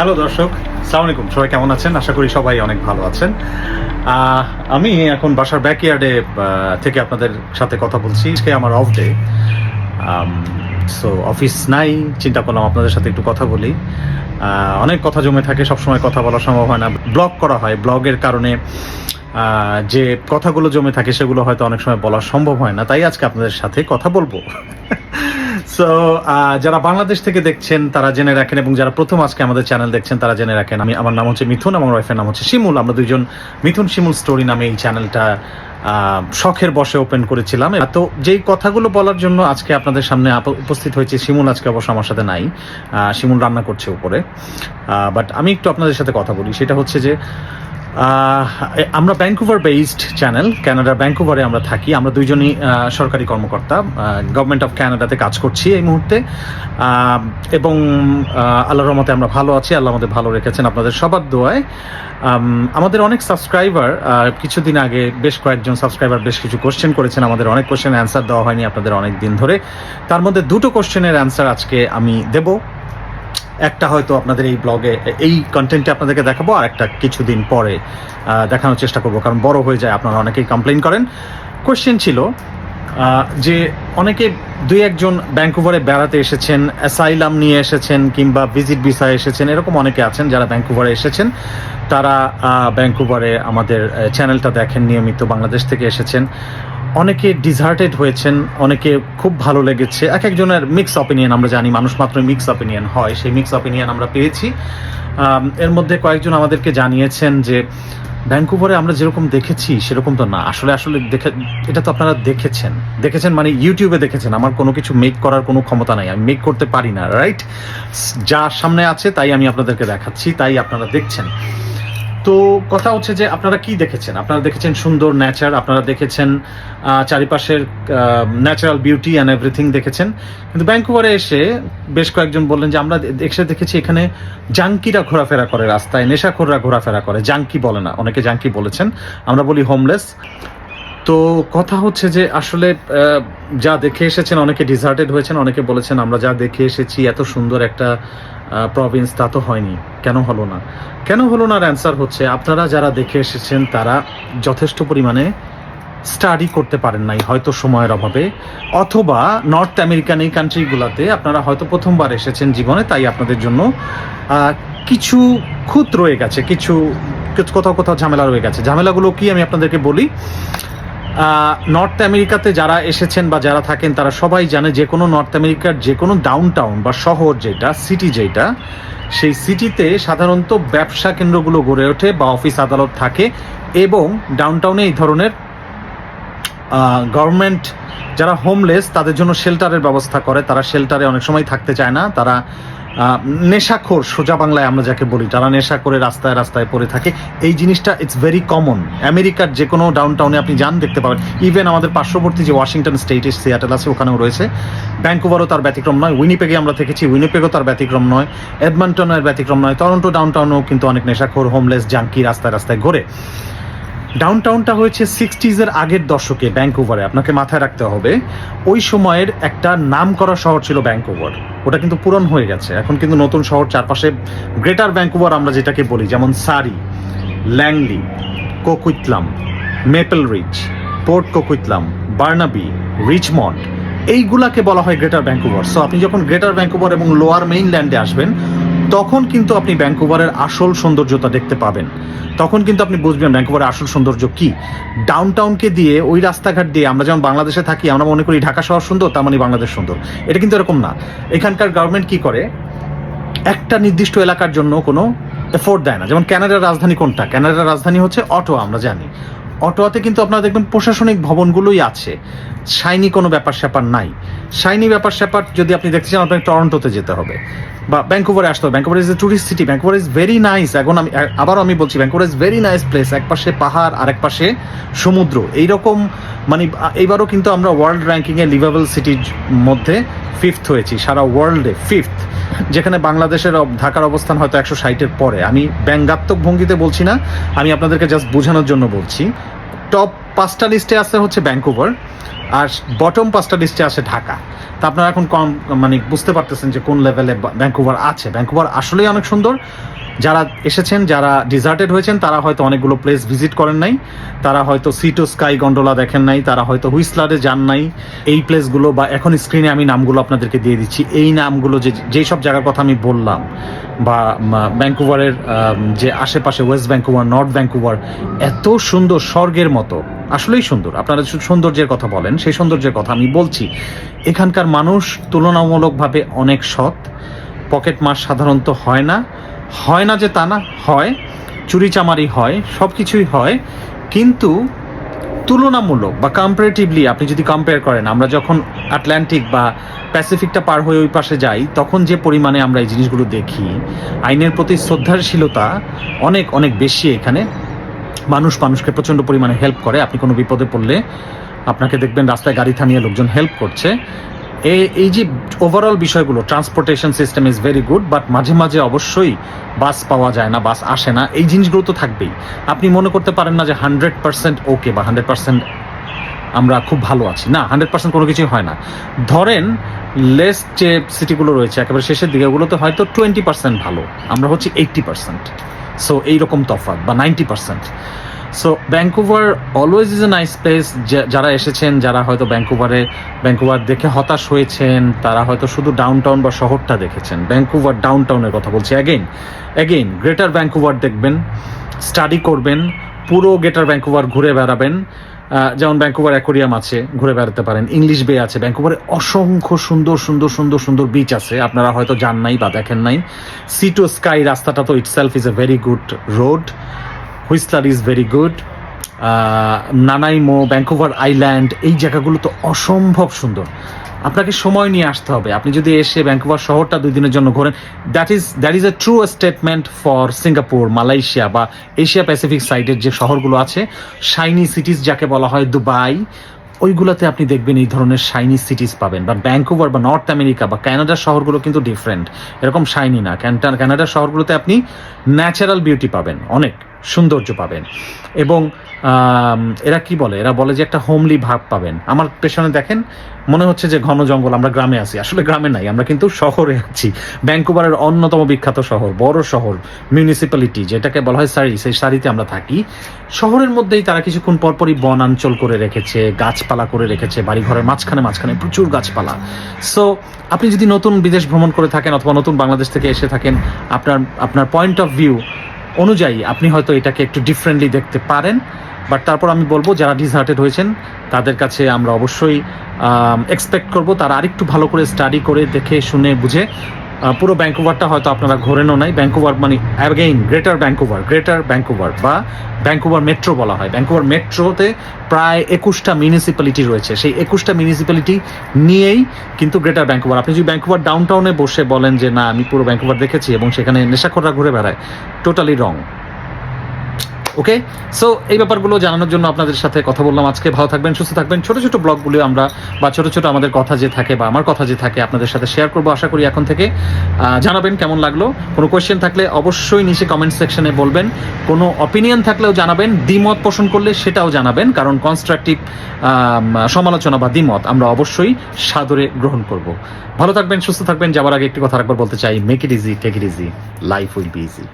Hello দর্শক, সালাম আলাইকুম। সবাই কেমন আছেন? আশা করি সবাই অনেক ভালো আছেন। আমি এখন বাসার ব্যাকইয়ার্ডে থেকে আপনাদের সাথে কথা বলছি। আজকে আমার অফ ডে সো অফিস নাই, চিন্তা করলাম আপনাদের সাথে একটু কথা বলি। অনেক কথা জমে থাকে, সবসময় কথা বলা সম্ভব হয় না। ব্লগ করা হয়। ব্লগের কারণে যে কথাগুলো জমে থাকে, সেগুলো হয়তো অনেক সময় বলা সম্ভব হয় না। তাই আজকে আপনাদের সাথে কথা বলব। সো যারা বাংলাদেশ থেকে দেখছেন, তারা জেনে রাখেন এবং যারা প্রথম আজকে আমাদের চ্যানেল দেখছেন, তারা জেনে রাখেন, আমি, আমার নাম হচ্ছে মিথুন, আমার ওয়াইফের নাম হচ্ছে শিমুল। আমরা দুইজন মিথুন শিমুল স্টোরি নামে এই চ্যানেলটা শখের বসে ওপেন করেছিলাম। তো যেই কথাগুলো বলার জন্য আজকে আপনাদের সামনে উপস্থিত হয়েছে, শিমুল আজকে অবশ্য আমার সাথে নাই। শিমুল রান্না করছে উপরে। বাট আমি একটু আপনাদের সাথে কথা বলি। সেটা হচ্ছে যে আমরা ব্যাঙ্কুভার বেসড চ্যানেল ক্যানাডার ব্যাঙ্কুভারে আমরা থাকি। আমরা দুইজনই সরকারি কর্মকর্তা। গভর্নমেন্ট অফ ক্যানাডাতে কাজ করছি এই মুহূর্তে। এবং আহ, আল্লাহর রহমতে আমরা ভালো আছি। আল্লাহ আমাদের ভালো রেখেছেন আপনাদের সবার দোয়ায়। আমাদের অনেক সাবস্ক্রাইবার কিছুদিন আগে বেশ কয়েকজন সাবস্ক্রাইবার বেশ কিছু কোশ্চেন করেছেন। আমাদের অনেক কোশ্চেন অ্যান্সার দেওয়া হয়নি আপনাদের অনেক দিন ধরে। তার মধ্যে দুটো কোশ্চেনের অ্যান্সার আজকে আমি দেবো। একটা হয়তো আপনাদের এই ব্লগে এই কন্টেন্টে আপনাদেরকে দেখাবো, আর একটা কিছুদিন পরে দেখানোর চেষ্টা করব, কারণ বড় হয়ে যায়, আপনারা অনেকেই কমপ্লেন করেন। কোশ্চেন ছিল যে অনেকে দুই একজন ব্যাঙ্কুভারে বেড়াতে এসেছেন অ্যাসাইলাম নিয়ে এসেছেন, কিংবা ভিজিট ভিসায় এসেছেন, এরকম অনেকে আছেন যারা ব্যাঙ্কুভারে এসেছেন। তারা ব্যাঙ্কুভারে আমাদের চ্যানেলটা দেখেন, নিয়মিত বাংলাদেশ থেকে এসেছেন। অনেকে ডিজার্টেড হয়েছেন, অনেকে খুব ভালো লেগেছে। এক একজনের মিক্স অপিনিয়ন আমরা জানি, মানুষ মাত্র মিক্স অপিনিয়ন হয়। সেই মিক্স অপিনিয়ন আমরা পেয়েছি। এর মধ্যে কয়েকজন আমাদেরকে জানিয়েছেন যে ভ্যাঙ্কুভারে আমরা যেরকম দেখেছি, সেরকম তো না। আসলে আসলে দেখে, এটা তো আপনারা দেখেছেন। দেখেছেন মানে ইউটিউবে দেখেছেন। আমার কোনো কিছু মেক করার কোনো ক্ষমতা নাই। আমি মেক করতে পারি না রাইট যা সামনে আছে, তাই আমি আপনাদেরকে দেখাচ্ছি, তাই আপনারা দেখছেন। তো কথা হচ্ছে যে আপনারা কি দেখেছেন? আপনারা দেখেছেন সুন্দর নেচার আপনারা দেখেছেন চারিপাশের ন্যাচারাল বিউটি অ্যান্ড এভরিথিং দেখেছেন। কিন্তু ব্যাঙ্কুভারে এসে বেশ কয়েকজন বললেন যে, আমরা এসে দেখেছি এখানে জাঙ্কিরা ঘোরাফেরা করে রাস্তায়, নেশাখোররা ঘোরাফেরা করে। জাঙ্কি বলে না, অনেকে জাঙ্কি বলেছেন। আমরা বলি হোমলেস তো কথা হচ্ছে যে আসলে যা দেখে এসেছেন, অনেকে ডিজার্টেড হয়েছেন, অনেকে বলেছেন, আমরা যা দেখে এসেছি, এত সুন্দর একটা প্রভিন্স তা তো হয়নি। কেন হলো না? কেন হলো না? অ্যান্সার হচ্ছে, আপনারা যারা দেখে এসেছেন, তারা যথেষ্ট পরিমাণে স্টাডি করতে পারেন নাই, হয়তো সময়ের অভাবে। অথবা নর্থ আমেরিকান এই কান্ট্রিগুলোতে আপনারা হয়তো প্রথমবার এসেছেন জীবনে, তাই আপনাদের জন্য কিছু খুঁত রয়ে গেছে কিছু কিছু, কোথাও কোথাও ঝামেলা রয়ে গেছে। ঝামেলাগুলো কি আমি আপনাদেরকে বলি? নর্থ আমেরিকাতে যারা এসেছেন বা যারা থাকেন, তারা সবাই জানে যে কোনো নর্থ আমেরিকার যে কোনো ডাউন টাউন বা শহর যেটা সিটি যেটা, সেই সিটিতে সাধারণত ব্যবসা কেন্দ্রগুলো গড়ে ওঠে বা অফিস আদালত থাকে এবং ডাউনটাউনে এই ধরনের গভর্নমেন্ট যারা হোমলেস তাদের জন্য শেল্টারের ব্যবস্থা করে। তারা শেল্টারে অনেক সময় থাকতে চায় না। তারা নেশাখোর, সোজা বাংলায় আমরা যাকে বলি তারা নেশা করে রাস্তায় রাস্তায় পড়ে থাকে, এই জিনিসটা ইটস ভেরি কমন আমেরিকার যে কোনো ডাউন টাউনে আপনি যান, দেখতে পাবেন। ইভেন আমাদের পার্শ্ববর্তী যে ওয়াশিংটন স্টেটের সিয়াটেল আছে, ওখানেও রয়েছে। ব্যাঙ্কুভারও তার ব্যতিক্রম নয় উইনিপেগে আমরা দেখেছি উইনিপেগও তার ব্যতিক্রম নয় এডমন্টনের ব্যতিক্রম নয় টরন্টো ডাউন টাউনেও কিন্তু অনেক নেশাখোর হোমলেস জাঙ্কি রাস্তায় রাস্তায় ঘোরে। ডাউন টাউনটা হয়েছে সিক্সটিজের আগের দশকে ব্যাঙ্কুভারে আপনাকে মাথায় রাখতে হবে। ওই সময়ের একটা নাম করা শহর ছিল ব্যাঙ্কুভার ওটা কিন্তু পূরণ হয়ে গেছে। এখন কিন্তু নতুন শহর চারপাশে গ্রেটার ব্যাঙ্কুভার আমরা যেটাকে বলি, যেমন Surrey Langley Coquitlam Maple Ridge Port Coquitlam Burnaby Richmond এইগুলাকে বলা হয় গ্রেটার ব্যাঙ্কুভার সো আপনি যখন গ্রেটার ব্যাঙ্কুভার এবং লোয়ার মেইনল্যান্ডে আসবেন তখন কিন্তু আপনি ব্যাঙ্কুভারের আসল সৌন্দর্যতা দেখতে পাবেন। তখন কিন্তু আপনি বুঝবেন ব্যাঙ্কুভারের আসল সৌন্দর্য কি। ডাউন টাউনকে দিয়ে, ওই রাস্তাঘাট দিয়ে আমরা যেমন বাংলাদেশে থাকি, আমরা মনে করি ঢাকা শহর সুন্দর, তার মানে বাংলাদেশ সুন্দর। এটা কিন্তু এরকম না। এখানকার গভর্নমেন্ট কি করে? একটা নির্দিষ্ট এলাকার জন্য কোনো এফোর্ট দেয় না। যেমন ক্যানাডার রাজধানী কোনটা? ক্যানাডার রাজধানী হচ্ছে অটো আমরা জানি। অটোয়াতে কিন্তু আপনারা দেখবেন প্রশাসনিক ভবনগুলোই আছে। শাইনি কোনো ব্যাপার স্যাপার নাই। শাইনি ব্যাপার স্যাপার যদি আপনি দেখতে চান, আপনাকে টরন্টোতে যেতে হবে। বা ব্যাঙ্কুভারে আসতে হবে। Vancouver is a tourist city Vancouver is very nice এখন আমি আবারও আমি বলছি Vancouver is very nice place এক পাশে পাহাড় আরেক পাশে সমুদ্র। এইরকম মানে এইবারও কিন্তু আমরা ওয়ার্ল্ড র্যাঙ্কিংয়ে লিভেবল সিটির মধ্যে ফিফথ হয়েছি, সারা ওয়ার্ল্ডে ফিফথ যেখানে বাংলাদেশের ঢাকার অবস্থান হয়তো একশো ষাটের পরে। আমি ব্যঙ্গাত্মক ভঙ্গিতে বলছি না, আমি আপনাদেরকে জাস্ট বোঝানোর জন্য বলছি। টপ পাঁচটা লিস্টে আছে হচ্ছে ব্যাঙ্কুভার আর বটম পাঁচটা লিস্টে আছে ঢাকা। তা আপনারা এখন কম মানে বুঝতে পারতেছেন যে কোন লেভেলে ব্যাঙ্কুভার আছে। ব্যাঙ্কুভার আসলেই অনেক সুন্দর যারা এসেছেন, যারা ডিজার্টেড হয়েছেন, তারা হয়তো অনেকগুলো প্লেস ভিজিট করেন নাই। তারা হয়তো সিটো স্কাই গন্ডোলা দেখেন নাই, তারা হয়তো হুইসলারে যান নাই। এই প্লেসগুলো বা এখন স্ক্রিনে আমি নামগুলো আপনাদেরকে দিয়ে দিচ্ছি। এই নামগুলো যে, যেই সব জায়গার কথা আমি বললাম, বা ব্যাঙ্কুভারের যে আশেপাশে ওয়েস্ট ব্যাঙ্কুভার নর্থ ব্যাঙ্কুভার এত সুন্দর স্বর্গের মতো। আসলেই সুন্দর। আপনারা সৌন্দর্যের কথা বলেন, সেই সৌন্দর্যের কথা আমি বলছি। এখানকার মানুষ তুলনামূলকভাবে অনেক সৎ। পকেট মার সাধারণত হয় না। হয় না যে তা না, হয় চুরি চামারি হয় সব কিছুই হয়, কিন্তু তুলনামূলক বা কম্পারেটিভলি আপনি যদি কম্পেয়ার করেন, আমরা যখন আটলান্টিক বা প্যাসিফিকটা পার হয়ে ওই পাশে যাই, তখন যে পরিমাণে আমরা এই জিনিসগুলো দেখি, আইনের প্রতি শ্রদ্ধাশীলতা অনেক অনেক বেশি এখানে। মানুষ মানুষকে প্রচণ্ড পরিমাণে হেল্প করে। আপনি কোনো বিপদে পড়লে আপনাকে দেখবেন রাস্তায় গাড়ি থামিয়ে লোকজন হেল্প করছে। এই এই যে ওভারঅল বিষয়গুলো transportation system is very good but মাঝে মাঝে অবশ্যই বাস পাওয়া যায় না বাস আসে না, এই জিনিসগুলো তো থাকবেই। আপনি মনে করতে পারেন না যে হান্ড্রেড পার্সেন্ট ওকে বা হান্ড্রেড পার্সেন্ট আমরা খুব ভালো আছি। না হান্ড্রেড পার্সেন্ট কোনো কিছুই হয় না। ধরেন লেস যে সিটিগুলো রয়েছে, একেবারে শেষের দিকে হয়তো টোয়েন্টি পার্সেন্ট ভালো, আমরা হচ্ছে এইট্টি পার্সেন্ট সো এইরকম তফাৎ বা ninety percent so Vancouver always is a nice place যারা এসেছেন, যারা হয়তো ব্যাঙ্কুভারে ব্যাঙ্কুভার দেখে হতাশ হয়েছেন, তারা হয়তো শুধু ডাউন টাউন বা শহরটা দেখেছেন। ব্যাঙ্কুভার ডাউন টাউনের কথা বলছি অ্যাগেইন অ্যাগেইন গ্রেটার ব্যাঙ্কুভার দেখবেন স্টাডি করবেন, পুরো গ্রেটার ব্যাঙ্কুভার ঘুরে বেড়াবেন। যেমন ব্যাঙ্কুভার অ্যাকোরিয়াম আছে, ঘুরে বেড়াতে পারেন। ইংলিশ বে আছে ব্যাঙ্কুভারে অসংখ্য সুন্দর সুন্দর সুন্দর সুন্দর বিচ আছে। আপনারা হয়তো যান নাই বা দেখেন নাই। সি টু স্কাই রাস্তাটা তো itself is a very good road Whistler is very good. Nanaimo Vancouver Island, এই জায়গাগুলো তো অসম্ভব সুন্দর। আপনাকে সময় নিয়ে আসতে হবে। আপনি যদি এসে ব্যাঙ্কুভার শহরটা দুই দিনের জন্য ঘোরেন that is that is a true statement for Singapore, Malaysia বা এশিয়া প্যাসিফিক সাইডের যে শহরগুলো আছে শাইনি সিটিজ যাকে বলা হয় দুবাই, ওইগুলোতে আপনি দেখবেন এই ধরনের শাইনি সিটিজ পাবেন। বা ব্যাঙ্কুভার বা নর্থ আমেরিকা বা কানাডার শহরগুলো কিন্তু ডিফারেন্ট এরকম শাইনি না। ক্যান্টার কানাডার শহরগুলোতে আপনি ন্যাচারাল বিউটি পাবেন, অনেক। সৌন্দর্য পাবেন। এবং এরা কি বলে? এরা বলে যে একটা হোমলি ভাব পাবেন। আমার পেছনে দেখেন, মনে হচ্ছে যে ঘন জঙ্গল, আমরা গ্রামে আছি। আসলে গ্রামে নাই, আমরা কিন্তু শহরে আছি। ব্যাঙ্কুভারের অন্যতম বিখ্যাত শহর, বড় শহর মিউনিসিপ্যালিটি যেটাকে বলা হয় সারি। সেই সারিতে আমরা থাকি। শহরের মধ্যেই তারা কিছুক্ষণ পরপরই বনাঞ্চল করে রেখেছে, গাছপালা করে রেখেছে, বাড়িঘরের মাঝখানে মাঝখানে প্রচুর গাছপালা। সো আপনি যদি নতুন বিদেশ ভ্রমণ করে থাকেন অথবা নতুন বাংলাদেশ থেকে এসে থাকেন, আপনার আপনার পয়েন্ট অফ ভিউ অনুযায়ী আপনি হয়তো এটাকে একটু ডিফারেন্টলি দেখতে পারেন বাট তারপর আমি বলব যারা ডিসহার্টেড হয়েছেন, তাদের কাছে আমরা অবশ্যই এক্সপেক্ট করব তারা আরেকটু ভালো করে স্টাডি করে দেখে, শুনে, বুঝে পুরো ব্যাঙ্কুভারটা হয়তো আপনারা ঘোরেনও নাই। ব্যাঙ্কুভার মানে again greater Vancouver greater Vancouver বা ব্যাঙ্কুভার মেট্রো বলা হয়। ব্যাঙ্কুভার মেট্রোতে প্রায় একুশটা মিউনিসিপ্যালিটি রয়েছে। সেই একুশটা মিউনিসিপ্যালিটি নিয়েই কিন্তু গ্রেটার ব্যাঙ্কুভার আপনি যদি ব্যাঙ্কুভার ডাউনটাউনে বসে বলেন যে, না, আমি পুরো ব্যাঙ্কুভার দেখেছি এবং সেখানে নেশাখোররা ঘুরে বেড়ায় টোটালি রং ওকে সো এই ব্যাপারগুলো জানানোর জন্য আপনাদের সাথে কথা বললাম আজকে। ভালো থাকবেন, সুস্থ থাকবেন। ছোট ছোট ব্লগগুলো আমরা বা ছোট ছোট আমাদের কথা যে থাকে বা আমার কথা যে থাকে আপনাদের সাথে শেয়ার করব আশা করি এখন থেকে। জানাবেন কেমন লাগল? কোনো কোয়েশ্চেন থাকলে অবশ্যই নিচে কমেন্ট সেকশনে বলবেন। কোনো অপিনিয়ন থাকলেও জানাবেন। দ্বিমত পোষণ করলে সেটাও জানাবেন। কারণ কনস্ট্রাকটিভ সমালোচনা বা দ্বিমত আমরা অবশ্যই সাদরে গ্রহণ করব। ভালো থাকবেন, সুস্থ থাকবেন। যাওয়ার আগে একটি কথা একবার বলতে চাই। Make it easy take it easy life will be easy